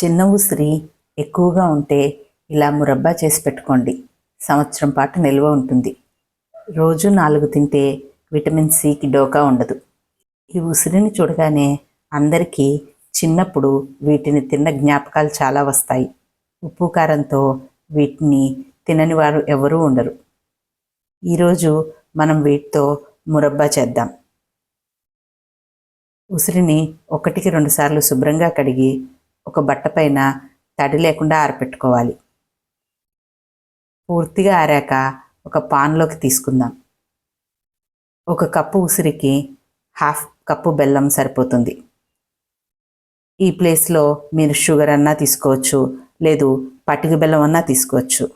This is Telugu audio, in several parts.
చిన్న ఉసిరి ఎక్కువగా ఉంటే ఇలా మురబ్బా చేసి పెట్టుకోండి. సంవత్సరం పాటు నిల్వ ఉంటుంది. రోజు నాలుగు తింటే విటమిన్ సికి డోకా ఉండదు. ఈ ఉసిరిని చూడగానే అందరికీ చిన్నప్పుడు వీటిని తిన్న జ్ఞాపకాలు చాలా వస్తాయి. ఉప్పు కారంతో వీటిని తినని వారు ఎవరూ ఉండరు. ఈరోజు మనం వీటితో మురబ్బా చేద్దాం. ఉసిరిని ఒకటికి రెండుసార్లు శుభ్రంగా కడిగి ఒక బట్ట పైన తడి లేకుండా ఆరపెట్టుకోవాలి. పూర్తిగా ఆరాక ఒక పాన్లోకి తీసుకుందాం. ఒక కప్పు ఉసిరికి హాఫ్ కప్పు బెల్లం సరిపోతుంది. ఈ ప్లేస్లో మీరు షుగర్ అన్నా తీసుకోవచ్చు లేదు పటిక బెల్లం అన్నా తీసుకోవచ్చు.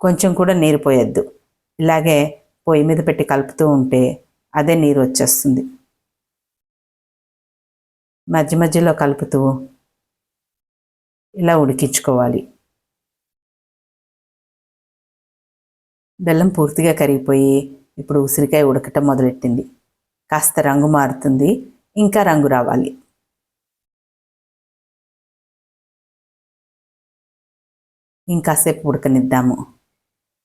కొంచెం కూడా నీరు పోయొద్దు. ఇలాగే పొయ్యి మీద పెట్టి కలుపుతూ ఉంటే అదే నీరు వచ్చేస్తుంది. మధ్య మధ్యలో కలుపుతూ ఇలా ఉడికించుకోవాలి. బెల్లం పూర్తిగా కరిగిపోయి ఇప్పుడు ఉసిరికాయ ఉడకటం మొదలెట్టింది. కాస్త రంగు మారుతుంది ఇంకా రంగు రావాలి. ఇంకాసేపు ఉడకనిద్దాము.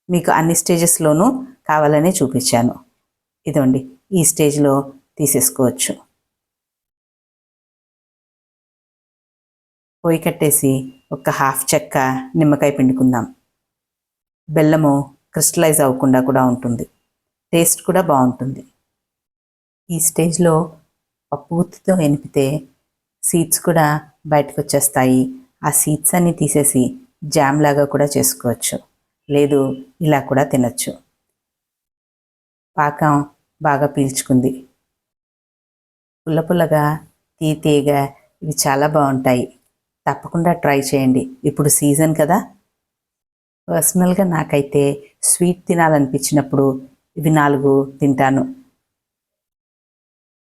మీకు అన్ని స్టేజెస్లోనూ కావాలనే చూపించాను. ఇదండి ఈ స్టేజ్లో తీసేసుకోవచ్చు. పొయ్యి కట్టేసి ఒక హాఫ్ చెక్క నిమ్మకాయ పిండుకుందాం. బెల్లము క్రిస్టలైజ్ అవ్వకుండా కూడా ఉంటుంది. టేస్ట్ కూడా బాగుంటుంది. ఈ స్టేజ్లో పప్పుగుత్తితో ఎనిపితే సీడ్స్ కూడా బయటకు వచ్చేస్తాయి. ఆ సీడ్స్ అన్ని తీసేసి జామ్ లాగా కూడా చేసుకోవచ్చు. లేదు ఇలా కూడా తినచ్చు. పాకం బాగా పీల్చుకుంది. పుల్ల పుల్లగా తీతీగా ఇవి చాలా బాగుంటాయి. తప్పకుండా ట్రై చేయండి. ఇప్పుడు సీజన్ కదా. పర్సనల్గా నాకైతే స్వీట్ తినాలనిపించినప్పుడు ఇవి నాలుగు తింటాను.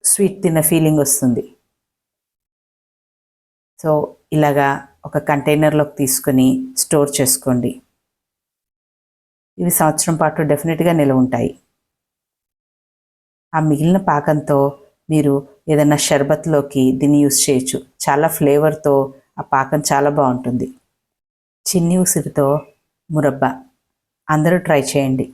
స్వీట్ తిన్న ఫీలింగ్ వస్తుంది. సో ఇలాగా ఒక కంటైనర్లోకి తీసుకొని స్టోర్ చేసుకోండి. ఇవి సంవత్సరం పాటు డెఫినెట్గా నిలవ ఉంటాయి. ఆ మిగిలిన పాకంతో మీరు ఏదైనా షర్బత్లోకి దీన్ని యూస్ చేయొచ్చు. చాలా ఫ్లేవర్తో ఆ పాకం చాలా బాగుంటుంది. చిన్ని ఉసిరితో మురబ్బ. అందరూ ట్రై చేయండి.